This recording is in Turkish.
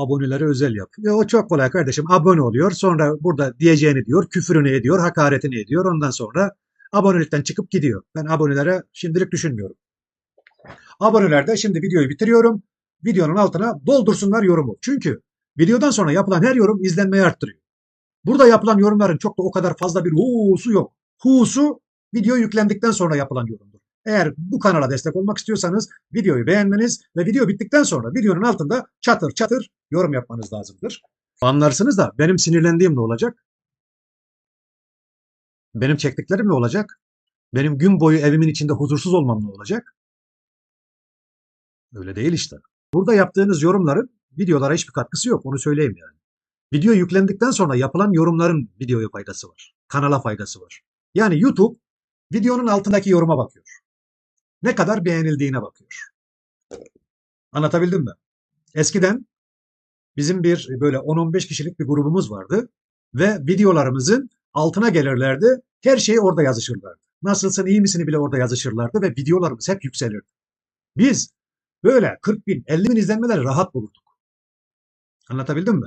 abonelere özel yap. Ya o çok kolay kardeşim. Abone oluyor. Sonra burada diyeceğini diyor. Küfürünü ediyor. Hakaretini ediyor. Ondan sonra abonelikten çıkıp gidiyor. Ben abonelere şimdilik düşünmüyorum. Abonelerde şimdi videoyu bitiriyorum. Videonun altına doldursunlar yorumu. Çünkü videodan sonra yapılan her yorum izlenmeyi arttırıyor. Burada yapılan yorumların çok da o kadar fazla bir hu'su yok. Hu'su video yüklendikten sonra yapılan yorumdur. Eğer bu kanala destek olmak istiyorsanız videoyu beğenmeniz ve video bittikten sonra videonun altında çatır çatır yorum yapmanız lazımdır. Anlarsınız da benim sinirlendiğim ne olacak? Benim çektiklerim ne olacak? Benim gün boyu evimin içinde huzursuz olmam ne olacak? Öyle değil işte. Burada yaptığınız yorumların videolara hiçbir katkısı yok. Onu söyleyeyim yani. Video yüklendikten sonra yapılan yorumların videoya faydası var. Kanala faydası var. Yani YouTube videonun altındaki yoruma bakıyor. Ne kadar beğenildiğine bakıyor. Anlatabildim mi? Eskiden bizim bir böyle 10-15 kişilik bir grubumuz vardı ve videolarımızın altına gelirlerdi. Her şeyi orada yazışırlardı. Nasılsın iyi misini bile orada yazışırlardı ve videolarımız hep yükselirdi. Biz böyle 40 bin 50 bin izlenmeleri rahat bulurduk. Anlatabildim mi?